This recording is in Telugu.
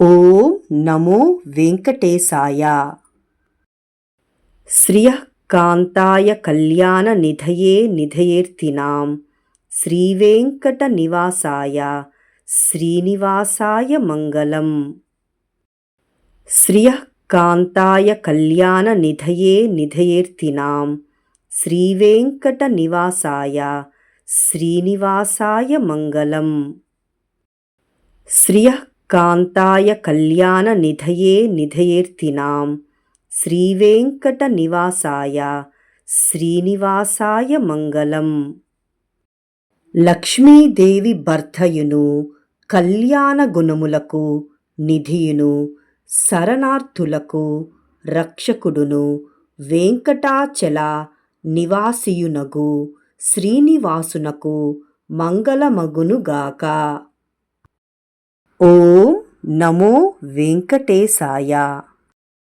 ఓం నమో వెంకటేశాయ. శ్రియకాంతాయ కళ్యాణ నిధయే నిధయేర్తినాం. శ్రీవేంకట నివాసాయ శ్రీనివాసాయ మంగళం. శ్రియకాంతాయ కళ్యాణ నిధయే నిధయేర్తినాం. శ్రీవేంకట నివాసాయ శ్రీనివాసాయ మంగళం. శ్రియ కాంతాయ కళ్యాణ నిధయే నిధయేర్తినాం. శ్రీవేంకట నివాసాయ శ్రీనివాసాయ మంగళం. లక్ష్మీదేవి భర్తయును కళ్యాణ గుణములకు నిధియును శరణార్థులకు రక్షకుడును వెంకటాచల నివాసియునగు శ్రీనివాసునకు మంగళమగునుగాక. ఓం నమో వెంకటేశాయ.